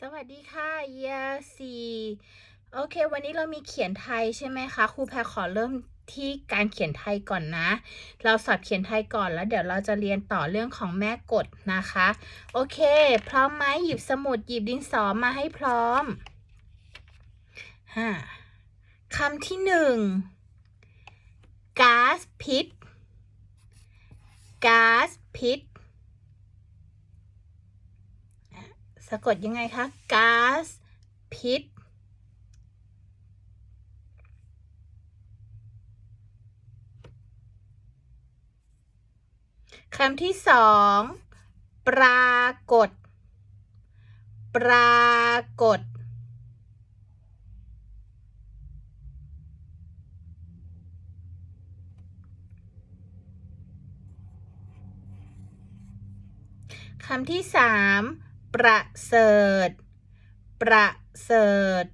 สวัสดีค่ะยาสีโอเค วันนี้เรามีเขียนไทยใช่ไหมคะครูแพรขอเริ่มที่การเขียนไทยก่อนนะ เราสอบเขียนไทยก่อนแล้วเดี๋ยวเราจะเรียนต่อเรื่องของแม่กฎนะคะ โอเค พร้อมไหมหยิบสมุดหยิบดินสอมาให้พร้อมฮ่าคำที่หนึ่งก๊าซพิษก๊าซพิษ สะกดยังไงคะก๊าซพิษคำที่สองปรากฏ ปรากฏ คำที่สาม ประเสริฐ ประเสริฐ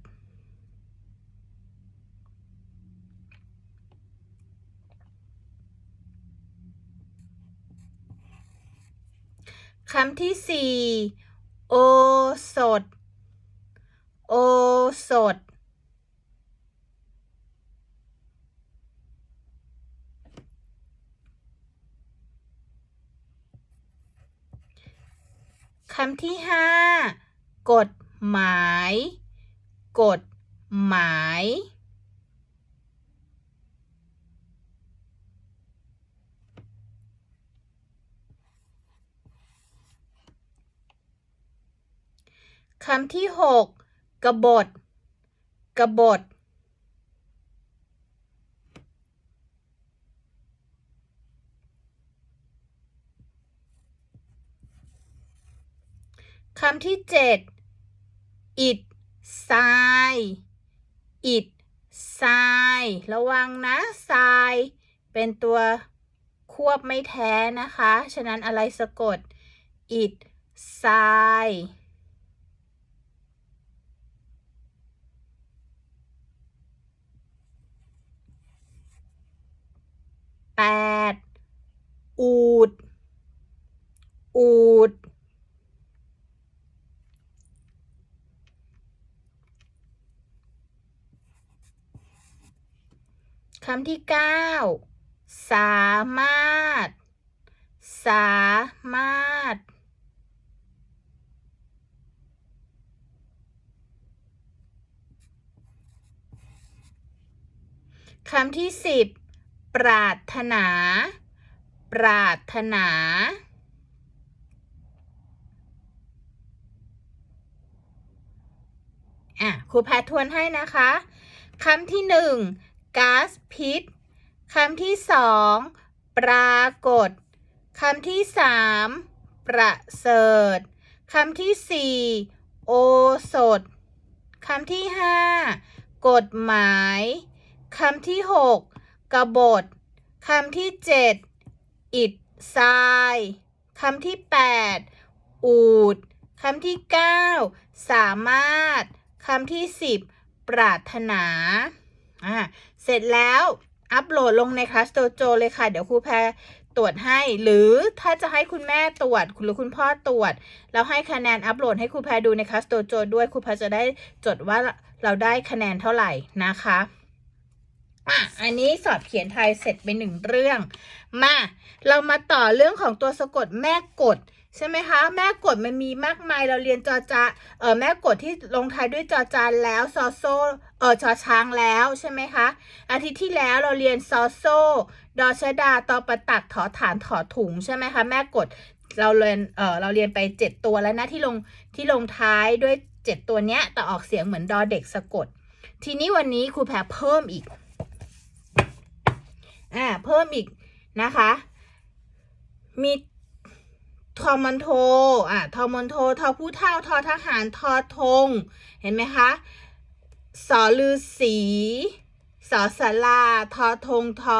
คำที่สี่โอสด โอสด คำที่ห้ากฎหมาย กฎหมาย คำที่หกกบฏ กบฏ คำที่เจ็ดอิดทรายอิดทรายระวังนะทรายเป็นตัวควบไม่แท้นะคะ ฉะนั้นอะไรสะกด อิดทรายแปดอูด อูด คำที่เก้าสามารถ สามารถ คำที่สิบปรารถนา ปรารถนา อะครูแพททวนให้นะคะ คำที่หนึ่ง ก๊าซพิษคำที่สองปรากฏคำที่สามประเสริฐคำที่สี่โอสถคำที่ห้ากฎหมายคำที่หกกบฏคำที่เจ็ดอิดทรายคำที่แปดอูดคำที่เก้าสามารถคำที่สิบปรารถนาอ่า เสร็จแล้วอัปโหลดลงในคลาสโตโจเลยค่ะ เดี๋ยวครูแพรตรวจให้ หรือถ้าจะให้คุณแม่ตรวจหรือคุณพ่อตรวจ แล้วให้คะแนนอัปโหลดให้ครูแพรดูในคลาสโตโจด้วยครูแพรจะได้จดว่าเราได้คะแนนเท่าไหร่นะคะอะอันนี้สอบเขียนไทยเสร็จไปหนึ่งเรื่อง มา เรามาต่อเรื่องของตัวสะกดแม่กด ใช่ไหมคะ แม่กดมันมีมากมายเราเรียนจอจาเออแม่กดที่ลงท้ายด้วยจอจานแล้วซอโซเออชอช้างแล้วใช่ไหมคะ อาทิตย์ที่แล้วเราเรียนซอโซดอชดาตอประตักถอฐานถอถุงใช่ไหมคะแม่กดเราเรียนเออเราเรียนไปเจ็ดตัวแล้วนะที่ลงที่ลงท้ายด้วยเจ็ดตัวเนี้ยแต่ออกเสียงเหมือนดอเด็กสะกด ทีนี้วันนี้ครูแพรเพิ่มอีกอ่าเพิ่มอีกนะคะ มี ทอมันโทอะทอมันโททอผู้เท่าทอทหารทอธงเห็นไหมคะสอลือสีสอสาราทอธงทอ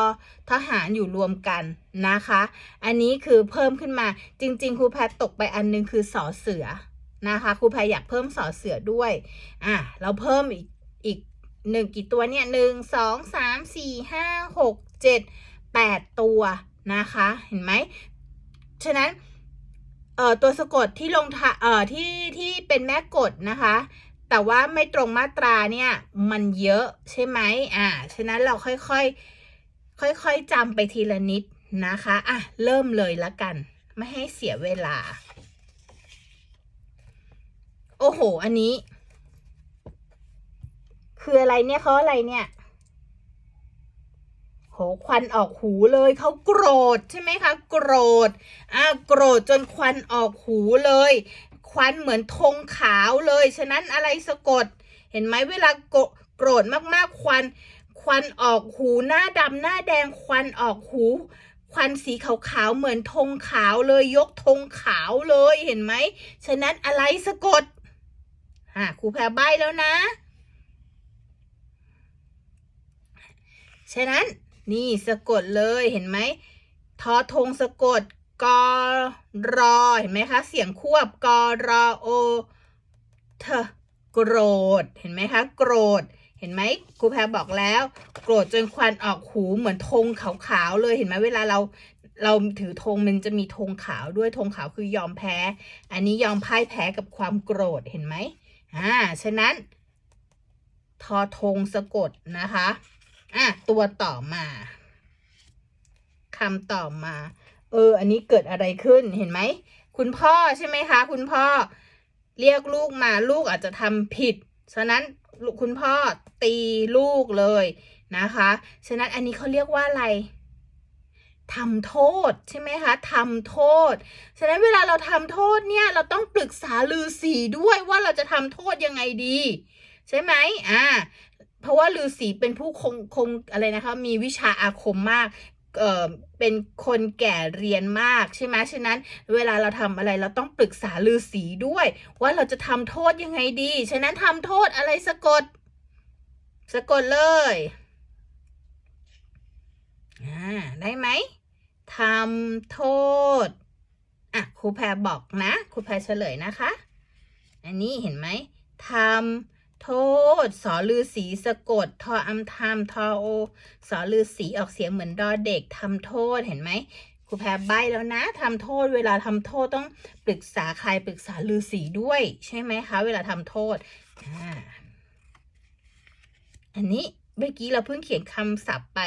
ทหารอยู่รวมกันนะคะ อันนี้คือเพิ่มขึ้นมาจริง ๆครูแพทตกไปอันนึงคือสอเสือนะคะครูแพรอยากเพิ่มสอเสือด้วยอะเราเพิ่มอีกอีกหนึ่งกี่ตัวเนี่ยหนึ่งสองสามสี่ห้าหกเจ็ดแปดตัวนะคะ เห็นไหมฉะนั้น เอ่อตัวสะกดที่ลงท้ายเอ่อที่ที่เป็นแม่กฎนะคะ แต่ว่าไม่ตรงมาตราเนี่ย มันเยอะใช่ไหมอ่าฉะนั้นเราค่อยๆค่อยๆจำไปทีละนิดนะคะอะเริ่มเลยละกัน ไม่ให้เสียเวลา โอ้โห อันนี้ คืออะไรเนี่ยเขาอะไรเนี่ย ควันออกหูเลยเขาโกรธใช่ไหมคะ โกรธอ่าโกรธจนควันออกหูเลย ควันเหมือนธงขาวเลย ฉะนั้นอะไรสะกด เห็นไหมเวลาโกรธมากๆควันควันออกหูหน้าดำหน้าแดงควันออกหู ควันสีขาวๆเหมือนธงขาวเลยยกธงขาวเลยเห็นไหม ฉะนั้นอะไรสะกดอ่าครูแพรใบแล้วนะ ฉะนั้น นี่สะกดเลยเห็นไหมทอทงสะกดกอรอเห็นไหมคะ เสียงควบกอรอโอเธอโกรธ เห็นไหมคะ โกรธ เห็นไหมครูแพรบอกแล้ว โกรธจนควันออกหูเหมือนธงขาวๆเลยเห็นไหมเวลาเราเราถือธงมันจะมีธงขาวด้วยธงขาวคือยอมแพ้ อันนี้ยอมพ่ายแพ้กับความโกรธเห็นไหมอ่าฉะนั้น ทอทงสะกดนะคะ อะตัวต่อมาคำต่อมา เออ อันนี้เกิดอะไรขึ้นเห็นไหม คุณพ่อใช่ไหมคะ คุณพ่อ เรียกลูกมาลูกอาจจะทำผิด ฉะนั้นคุณพ่อตีลูกเลยนะคะ ฉะนั้นอันนี้เขาเรียกว่าอะไรทำโทษใช่ไหมคะทำโทษ ฉะนั้นเวลาเราทำโทษเนี่ย เราต้องปรึกษาลือสีด้วยว่าเราจะทำโทษยังไงดี ใช่ไหมอ่า เพราะว่าฤาษีเป็นผู้คงคงอะไรนะคะ มีวิชาอาคมมากเอ่อเป็นคนแก่เรียนมากใช่ไหมฉะนั้น เวลาเราทำอะไรเราต้องปรึกษาฤาษีด้วย ว่าเราจะทำโทษยังไงดี ฉะนั้นทำโทษอะไรสะกด สะกดเลยอ่าได้ไหมทำโทษอะครูแพรบอกนะครูแพรเฉลยนะคะ อันนี้เห็นไหมทำ โทษ สอลือสีสะกด ทออัมทำทอโอ สอลือสีออกเสียงเหมือนดอเด็กทำโทษเห็นไหมครูแพรใบแล้วนะทำโทษ เวลาทำโทษต้องปรึกษาใครปรึกษาลือสีด้วย ใช่ไหมคะ เวลาทำโทษอ่าอันนี้เมื่อกี้เราเพิ่งเขียนคำศัพท์ไป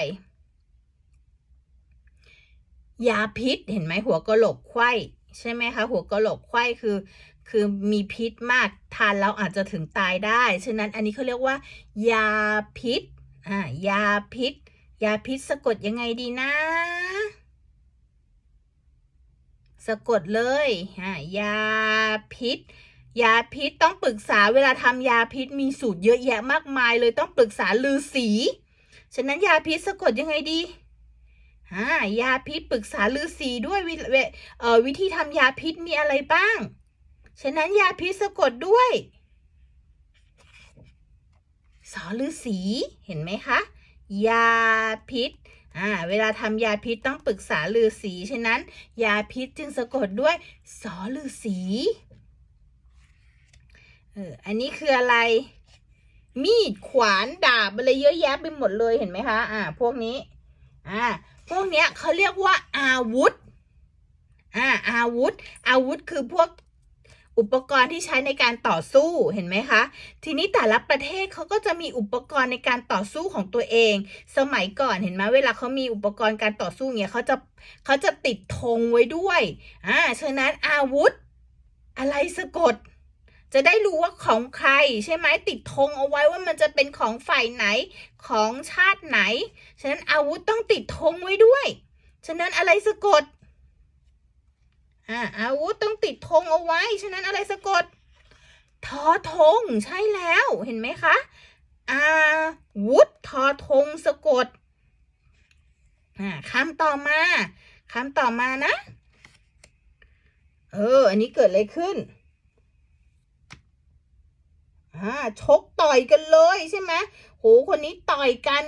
ยาพิษเห็นไหมหัวกะโหลกไข้ใช่ไหมคะ หัวกะโหลกไข้คือ คือมีพิษมากทานแล้วอาจจะถึงตายได้ ฉะนั้นอันนี้เขาเรียกว่า ยาพิษอ่ายาพิษ ยาพิษสะกดยังไงดีนะ สะกดเลยอ่ายาพิษ ยาพิษต้องปรึกษาเวลาทำยาพิษมีสูตรเยอะแยะมากมายเลยต้องปรึกษาลือสีฉะนั้นยาพิษสะกดยังไงดีอ่ายาพิษปรึกษาลือสีด้วยวิเววิธีทำยาพิษมีอะไรบ้าง ฉะนั้นยาพิษสะกดด้วยสอฤาษีเห็นไหมคะยาพิษอ่าเวลาทำยาพิษต้องปรึกษาฤาษีฉะนั้น ยาพิษจึงสะกดด้วยสอฤาษีเอออันนี้คืออะไร มีดขวานดาบอะไรเยอะแยะไปหมดเลยเห็นไหมคะอ่าพวกนี้อ่าพวกเนี้ยเขาเรียกว่าอาวุธอ่าอาวุธ อาวุธคือพวก อุปกรณ์ที่ใช้ในการต่อสู้เห็นไหมคะ ทีนี้แต่ละประเทศเขาก็จะมีอุปกรณ์ในการต่อสู้ของตัวเอง สมัยก่อนเห็นไหมเวลาเขามีอุปกรณ์การต่อสู้เนี่ยเขาจะเขาจะติดธงไว้ด้วยอ่าฉะนั้นอาวุธ อะไรสะกด จะได้รู้ว่าของใครใช่ไหมติดธงเอาไว้ว่ามันจะเป็นของฝ่ายไหนของชาติไหน ฉะนั้นอาวุธต้องติดธงไว้ด้วย ฉะนั้นอะไรสะกด อ่าอาวุธต้องติดธงเอาไว้ ฉะนั้นอะไรสะกดทอธงใช่แล้วเห็นไหมคะอาวุธทอธงสะกดอ่าคำต่อมาคำต่อมานะ เออ อันนี้เกิดอะไรขึ้นอ่าชกต่อยกันเลยใช่ไหมโหคนนี้ต่อยกัน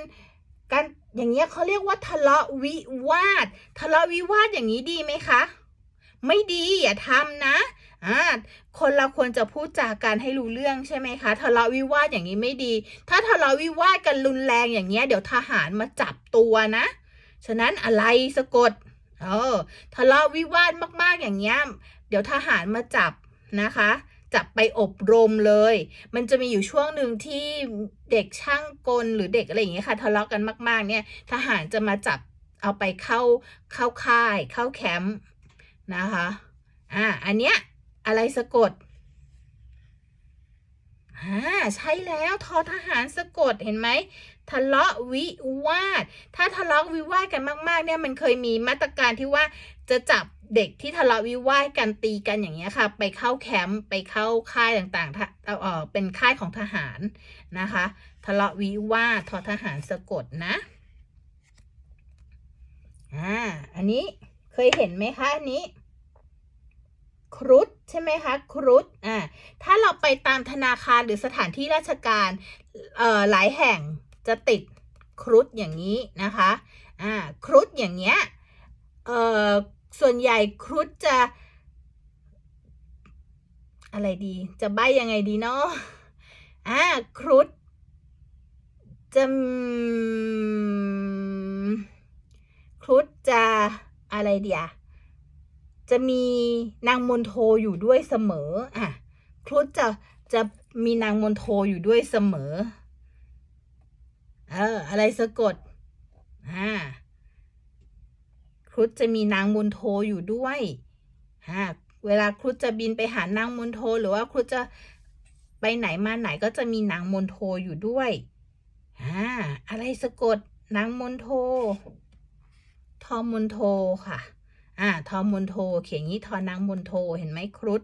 กันอย่างเงี้ยเขาเรียกว่าทะเลาะวิวาท ทะเลาะวิวาทอย่างนี้ดีไหมคะ ไม่ดีอย่าทำนะอ่าคนเราควรจะพูดจากกันให้รู้เรื่องใช่ไหมคะทะเลาะวิวาทอย่างนี้ไม่ดี ถ้าทะเลาะวิวาทกันรุนแรงอย่างเงี้ยเดี๋ยวทหารมาจับตัวนะ ฉะนั้นอะไรสะกดเออทะเลาะวิวาทมากๆอย่างเงี้ยเดี๋ยวทหารมาจับนะคะจับไปอบรมเลย มันจะมีอยู่ช่วงหนึ่งที่เด็กช่างกลหรือเด็กอะไรอย่างเงี้ยค่ะทะเลาะกันมาก ๆ เนี่ย ทหารจะมาจับเอาไปเข้าเข้าค่าย เข้าแคมป์ นะคะอ่าอันเนี้ยอะไรสะกดอ่าใช่แล้วทอทหารสะกดเห็นไหมทะเลาะวิวาท ถ้าทะเลาะวิวาทกันมาก ๆ เนี่ยมันเคยมีมาตรการที่ว่าจะจับเด็กที่ทะเลาะวิวาทกันตีกันอย่างเงี้ยค่ะ ไปเข้าแคมป์ไปเข้าค่ายต่างๆเออเป็นค่ายของทหารนะคะ ทะเลาะวิวาททอทหารสะกดนะอ่าอันนี้ เคยเห็นไหมคะอันนี้ ครุฑใช่ไหมคะ ครุฑอ่าถ้าเราไปตามธนาคารหรือสถานที่ราชการเอ่อหลายแห่งจะติดครุฑอย่างนี้นะคะอ่าครุฑอย่างเงี้ยเอ่อส่วนใหญ่ครุฑจะ อะไรดี จะใบยังไงดีเนาะอ่าครุฑจะครุฑจะ อะไรเดียจะมีนางมนโทอยู่ด้วยเสมออะครุฑจะจะมีนางมนโทอยู่ด้วยเสมอ เออ อะไรสะกด อ่าครุฑจะมีนางมนโทอยู่ด้วยอ่าเวลาครุฑจะบินไปหานางมนโทหรือว่าครุฑจะไปไหนมาไหนก็จะมีนางมนโทอยู่ด้วยอ่าอะไรสะกดนางมนโท ทอมนโทค่ะ อ่า ทอมนโท เขียนงี้ทอนางมนโท เห็นไหมครุฑ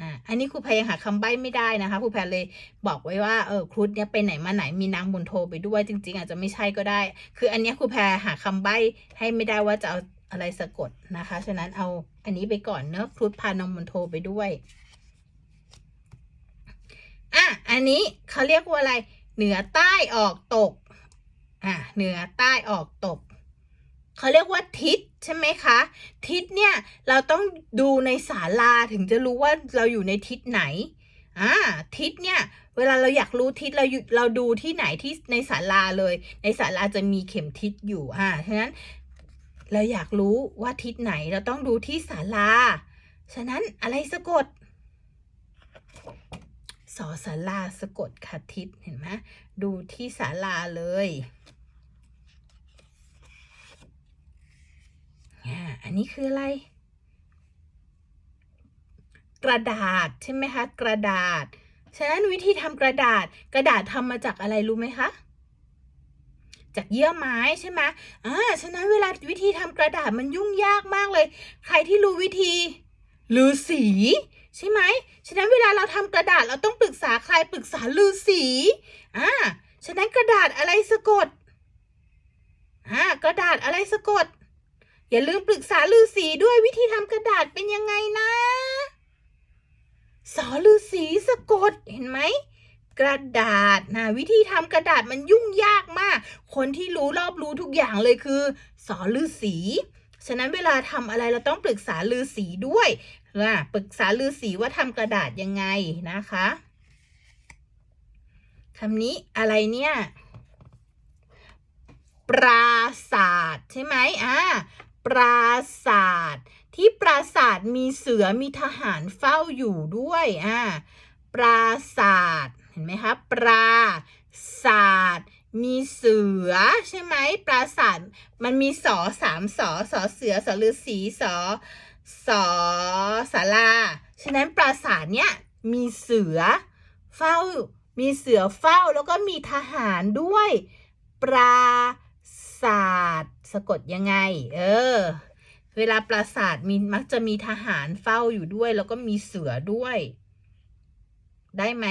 อ่า อันนี้ครูแพรยังหาคำใบ้ไม่ได้นะคะ ครูแพรเลยบอกไว้ว่า เออ ครุฑเนี่ยไปไหนมาไหนมีนางมนโทไปด้วย จริง ๆ อาจจะไม่ใช่ก็ได้ คืออันนี้ครูแพรหาคำใบ้ให้ไม่ได้ว่าจะเอาอะไรสะกดนะคะ ฉะนั้นเอาอันนี้ไปก่อนเนอะครุฑพานางมนโทไปด้วยอะอันนี้เขาเรียกว่าอะไร เหนือใต้ออกตก อะเหนือใต้ออกตก เขาเรียกว่าทิศใช่ไหมคะ ทิศเนี่ยเราต้องดูในศาลาถึงจะรู้ว่าเราอยู่ในทิศไหนอ่าทิศเนี่ยเวลาเราอยากรู้ทิศเราเราดูที่ไหนที่ในศาลาเลย ในศาลาจะมีเข็มทิศอยู่อ่าฉะนั้นเราอยากรู้ว่าทิศไหนเราต้องดูที่ศาลา ฉะนั้นอะไรสะกดสอศาลาสะกดค่ะทิศเห็นไหมดูที่ศาลาเลยอ่าอั นี้คืออะไร กระดาษใช่ไหมคะ กระดาษ ฉะนั้นวิธีทำกระดาษ กระดาษทำมาจากอะไรรู้ไหมคะ จากเยื่อไม้ใช่ไหมอ่า ฉะนั้นเวลาวิธีทำกระดาษมันยุ่งยากมากเลย ใครที่รู้วิธีลือสีใช่ไหม ฉะนั้นเวลาเราทำกระดาษเราต้องปรึกษาใครปรึกษาลือสีอ่า ฉะนั้นกระดาษอะไรสะกด อ่า กระดาษอะไรสะกด อย่าลืมปรึกษาลือสีด้วยวิธีทำกระดาษเป็นยังไงนะสอลือสีสะกดเห็นไหมกระดาษนะวิธีทำกระดาษมันยุ่งยากมาก คนที่รู้รอบรู้ทุกอย่างเลยคือสอลือสีฉะนั้นเวลาทำอะไรเราต้องปรึกษาลือสีด้วยนะปรึกษาลือสีว่าทำกระดาษยังไงนะคะคำนี้อะไรเนี่ย ปราศาสตร์ใช่ไหมอ่า ปราศาสตร์ที่ปราศาสตร์มีเสือมีทหารเฝ้าอยู่ด้วยอ่าปราศาสตร์เห็นไหมคะปราศาสตร์มีเสือใช่ไหมปราศาสตร์มันมีสอสามสอสอเสือสอฤาษีสอสอสาราฉะนั้นปราศาสตร์เนี่ยมีเสือเฝ้า มีเสือเฝ้าแล้วก็มีทหารด้วย ปรา ศาสตร์สะกดยังไง เออ เวลาปราสาทมีมักจะมีทหารเฝ้าอยู่ด้วย แล้วก็มีเสือด้วย ได้ไหม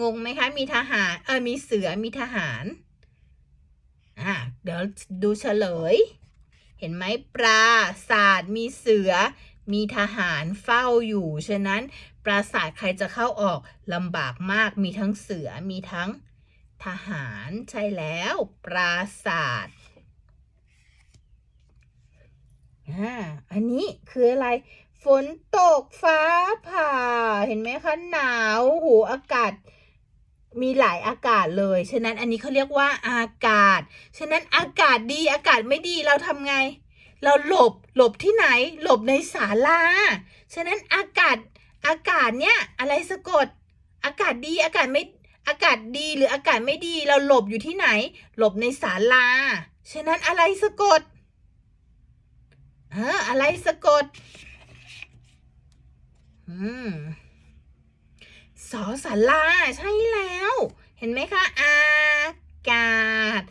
งงไหมคะ มีทหาร เออ มีเสือ มีทหาร อะ เดี๋ยวดูเฉลย เห็นไหมปราศาสตร์มีเสือ มีทหารเฝ้าอยู่ ฉะนั้น ปราสาทใครจะเข้าออกลำบากมาก มีทั้งเสือ มีทั้ง ทหารใช่แล้ว ปราศาสตร์อ่าอันนี้คืออะไร ฝนตกฟ้าผ่า เห็นไหมคะ หนาวหูอากาศ มีหลายอากาศเลย ฉะนั้นอันนี้เขาเรียกว่าอากาศ ฉะนั้นอากาศดีอากาศไม่ดีเราทำไง เราหลบหลบที่ไหน หลบในศาลาฉะนั้นอากาศอากาศเนี่ยอะไรสะกด อากาศดีอากาศไม่ อากาศดีหรืออากาศไม่ดีเราหลบอยู่ที่ไหน หลบในศาลา ฉะนั้นอะไรสะกดเอออะไรสะกด อืมสอศาลาใช่แล้ว เห็นไหมคะ อากาศ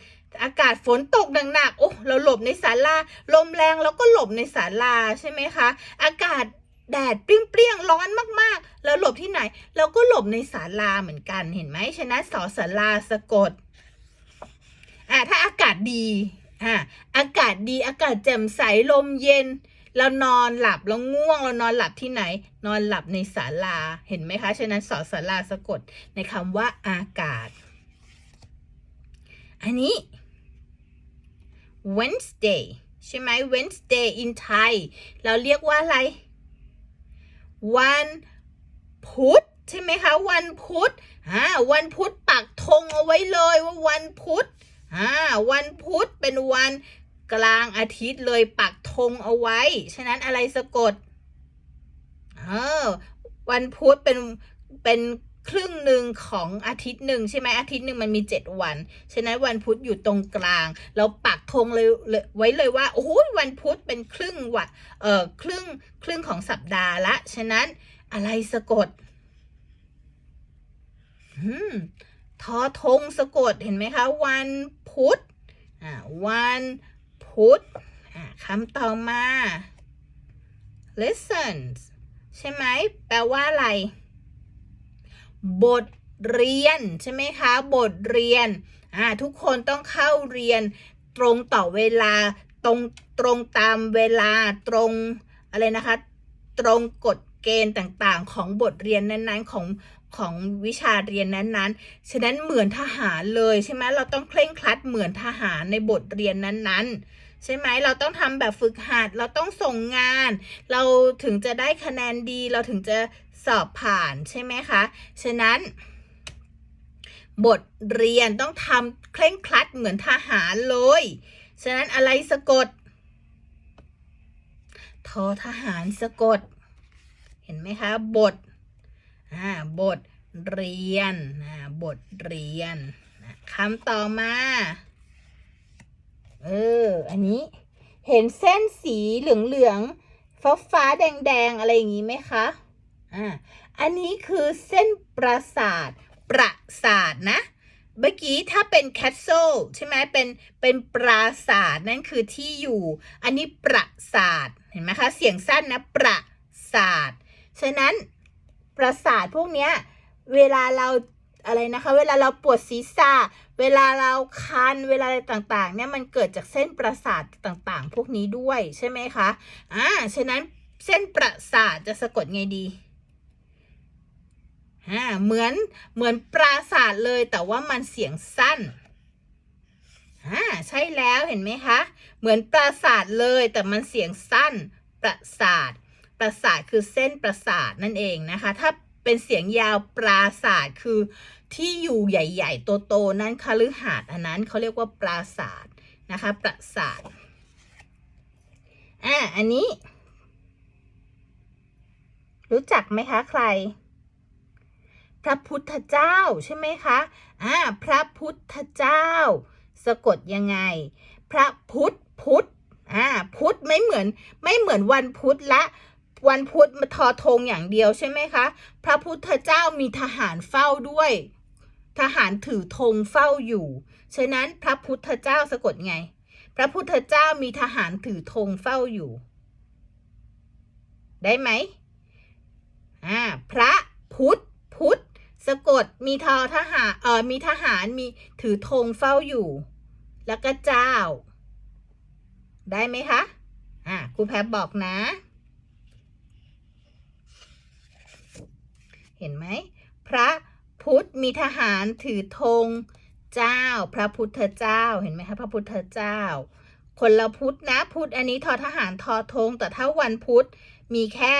อากาศฝนตกหนักๆโอ้เราหลบในศาลา ลมแรงเราก็หลบในศาลาใช่ไหมคะ อากาศ แดดเปรี้ยงๆร้อนมากๆเราหลบที่ไหน เราก็หลบในศาลาเหมือนกันเห็นไหมฉะนั้นสอศาลาสะกดอ่าถ้าอากาศดีอ่าอากาศดีอากาศแจ่มใสลมเย็น เรานอนหลับเราง่วงเรานอนหลับที่ไหน นอนหลับในศาลาเห็นไหมคะฉะนั้นสอศาลาสะกดในคำว่าอากาศ อันนี้ Wednesday ใช่ไหม Wednesday in Thai เราเรียกว่าอะไร วันพุธใช่ไหมคะ วันพุธอ่าวันพุธปักธงเอาไว้เลยว่าวันพุธอ่าวันพุธเป็นวันกลางอาทิตย์เลยปักธงเอาไว้ ฉะนั้นอะไรสะกดเออวันพุธเป็นเป็น ครึ่งหนึ่งของอาทิตย์หนึ่งใช่ไหมอาทิตย์หนึ่งมันมีเจ็ดวัน ฉะนั้นวันพุธอยู่ตรงกลาง เราปักธงเลยเลยไว้เลยว่าโอ้โหวันพุธเป็นครึ่งวันเอ่อครึ่งครึ่งของสัปดาห์ละ ฉะนั้นอะไรสะกดทอธงสะกดเห็นไหมคะ วันพุธอ่าวันพุธอ่าคำต่อมา lessons ใช่ไหม แปลว่าอะไร บทเรียนใช่ไหมคะ บทเรียนอ่าทุกคนต้องเข้าเรียนตรงต่อเวลาตรงตรงตามเวลาตรงอะไรนะคะ ตรงกฎเกณฑ์ต่างๆ ของบทเรียนนั้นๆของของวิชาเรียนนั้นๆ ฉะนั้นเหมือนทหารเลยใช่ไหมเราต้องเคร่งครัดเหมือนทหารในบทเรียนนั้นๆ ใช่ไหมเราต้องทำแบบฝึกหัด เราต้องส่งงาน เราถึงจะได้คะแนนดี เราถึงจะ สอบผ่านใช่ไหมคะ ฉะนั้น บทเรียนต้องทำเคร่งครัดเหมือนทหารเลย ฉะนั้นอะไรสะกดทอทหารสะกด เห็นไหมคะ บทอ่าบทเรียนบทเรียนนะคำต่อมา เออ อันนี้ เห็นเส้นสีเหลืองๆฟ้าฟ้าๆแดงๆอะไรอย่างนี้ไหมคะ อ่าอันนี้คือเส้นประสาทประสาทนะเมื่อกี้ถ้าเป็นแคสเซิลใช่ไหมเป็นเป็นปราสาทนั่นคือที่อยู่ อันนี้ประสาทเห็นไหมคะเสียงสั้นนะประสาทฉะนั้นประสาทพวกเนี้ยเวลาเราอะไรนะคะ เวลาเราปวดศีรษะเวลาเราคันเวลาอะไรต่างๆเนี่ยมันเกิดจากเส้นประสาทต่างๆ พวกนี้ด้วยใช่ไหมคะอ่าฉะนั้นเส้นประสาทจะสะกดไงดี อ่าเหมือนเหมือนปราสาทเลยแต่ว่ามันเสียงสั้นอ่าใช่แล้วเห็นไหมคะ เหมือนปราสาทเลยแต่มันเสียงสั้นประสาทประสาทคือเส้นประสาทนั่นเองนะคะ ถ้าเป็นเสียงยาวปราสาทคือที่อยู่ใหญ่ๆโตๆนั่นคฤหาสน์อันนั้นเขาเรียกว่าปราสาทนะคะประสาทอ่าอันนี้ รู้จักไหมคะใคร พระพุทธเจ้าใช่ไหมคะอ่าพระพุทธเจ้า สะกดยังไง พระพุทธพุทธอ่าพุทธไม่เหมือนไม่เหมือนวันพุธละวันพุธมาทอธงอย่างเดียวใช่ไหมคะ พระพุทธเจ้ามีทหารเฝ้าด้วย ทหารถือธงเฝ้าอยู่ ฉะนั้นพระพุทธเจ้าสะกดไง พระพุทธเจ้ามีทหารถือธงเฝ้าอยู่ ได้ไหมอ่าพระพุทธพุทธ สะกดมีทอทหารเออมีทหารมีถือธงเฝ้าอยู่ แล้วก็เจ้า ได้ไหมคะ อ่าครูแพบบอกนะ เห็นไหม พระพุทธมีทหารถือธงเจ้า พระพุทธเจ้าเห็นไหมคะพระพุทธเจ้า คนละพุทธนะพุทธอันนี้ทอทหารทอธงแต่ถ้าวันพุธมีแค่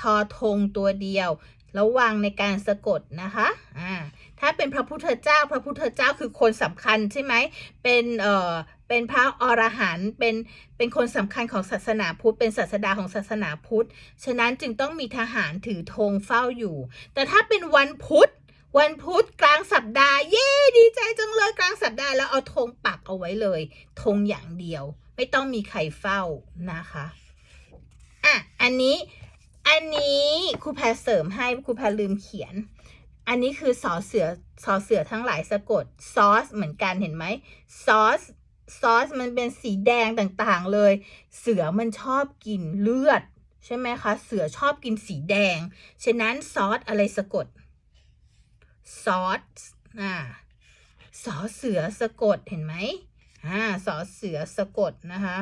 ทอธงตัวเดียว ระวังในการสะกดนะคะอ่าถ้าเป็นพระพุทธเจ้า พระพุทธเจ้าคือคนสำคัญใช่ไหมเป็นเอ่อเป็นพระอรหันต์เป็นเป็นคนสำคัญของศาสนาพุทธเป็นศาสดาของศาสนาพุทธ ฉะนั้นจึงต้องมีทหารถือธงเฝ้าอยู่ แต่ถ้าเป็นวันพุธวันพุธกลางสัปดาห์เย้ดีใจจังเลยกลางสัปดาห์แล้วเอาธงปักเอาไว้เลยธงอย่างเดียว ไม่ต้องมีใครเฝ้านะคะอะอันนี้ อันนี้ครูแพรเสริมให้ครูแพรลืมเขียน อันนี้คือสอเสือสอเสือทั้งหลายสะกดซอสเหมือนกันเห็นไหมซอสซอสมันเป็นสีแดงต่างๆเลย เสือมันชอบกินเลือด ใช่ไหมคะ เสือชอบกินสีแดง ฉะนั้นซอสอะไรสะกดซอสอ่าสอเสือสะกดเห็นไหมอ่าสอเสือสะกดนะคะ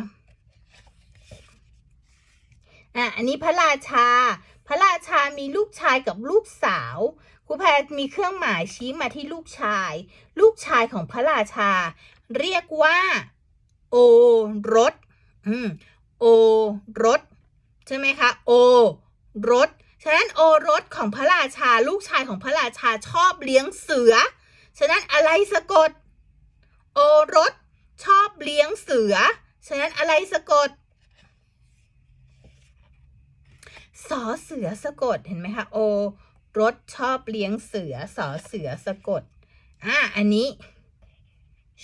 อะอันนี้พระราชา พระราชามีลูกชายกับลูกสาวครูแพรมีเครื่องหมายชี้มาที่ลูกชาย ลูกชายของพระราชา เรียกว่า โอรสอืมโอรสใช่ไหมคะ โอรสฉะนั้นโอรสของพระราชา ลูกชายของพระราชาชอบเลี้ยงเสือ ฉะนั้นอะไรสะกด โอรสชอบเลี้ยงเสือ ฉะนั้นอะไรสะกด สอเสือสะกดเห็นไหมคะโอรถชอบเลี้ยงเสือสอเสือสะกดอะอันนี้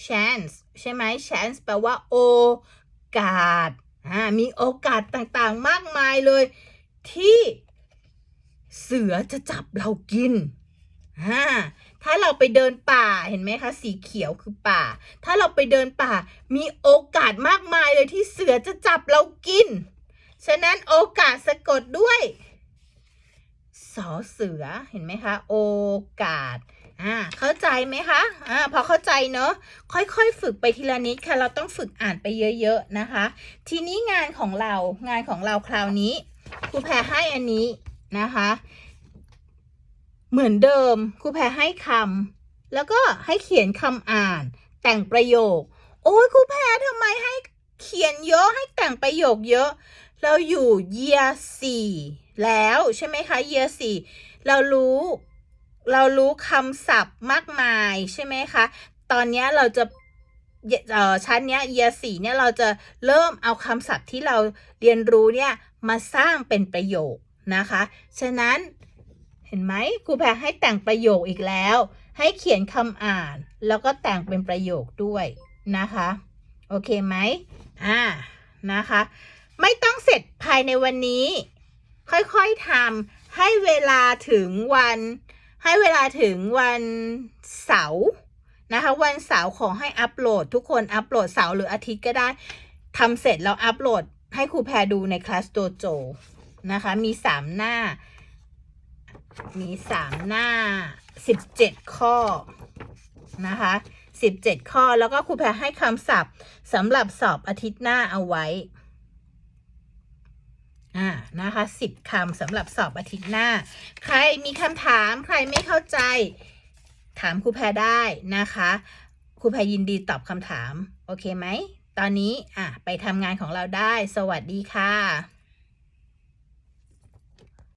chance ใช่ไหม chance แปลว่าโอกาสอ่ามีโอกาสต่างๆมากมายเลย ที่เสือจะจับเรากินอ่าถ้าเราไปเดินป่าเห็นไหมคะ สีเขียวคือป่า ถ้าเราไปเดินป่า มีโอกาสมากมายเลยที่เสือจะจับเรากิน ฉะนั้นโอกาสสะกดด้วยสอเสือเห็นไหมคะ โอกาสอ่าเข้าใจไหมคะอ่าพอเข้าใจเนอะค่อยๆ ฝึกไปทีละนิดค่ะ เราต้องฝึกอ่านไปเยอะๆนะคะ ทีนี้งานของเรางานของเราคราวนี้ครูแพรให้อันนี้นะคะ เหมือนเดิมครูแพรให้คำแล้วก็ให้เขียนคำอ่าน แต่งประโยค โอ้ยครูแพรทำไมให้เขียนเยอะให้แต่งประโยคเยอะ เราอยู่ year สี่แล้วใช่ไหมคะ year สี่เรารู้เรารู้คำศัพท์มากมายใช่ไหมคะ ตอนนี้เราจะชั้นเนี้ย year สี่เนี่ยเราจะเริ่มเอาคำศัพท์ที่เราเรียนรู้เนี่ยมาสร้างเป็นประโยคนะคะ ฉะนั้นเห็นไหมครูแพรให้แต่งประโยคอีกแล้ว ให้เขียนคำอ่าน แล้วก็แต่งเป็นประโยคด้วยนะคะ โอเคไหมอ่านะคะ ไม่ต้องเสร็จภายในวันนี้ ค่อยๆทำให้เวลาถึงวัน ให้เวลาถึงวันเสาร์นะคะ วันเสาร์ขอให้อัปโหลด ทุกคนอัปโหลดเสาร์หรืออาทิตย์ก็ได้ทำเสร็จแล้วอัปโหลดให้ครูแพรดูในคลาสโดโจนะคะ มีสามหน้า มีสามหน้าสิบเจ็ดข้อนะคะสิบเจ็ดข้อแล้วก็ครูแพรให้คำศัพท์สำหรับสอบอาทิตย์หน้าเอาไว้ อ่านะคะสิบคำสำหรับสอบอาทิตย์หน้า ใครมีคำถามใครไม่เข้าใจ ถามครูแพรได้นะคะครูแพรยินดีตอบคำถาม โอเคไหม ตอนนี้อะไปทำงานของเราได้ สวัสดีค่ะ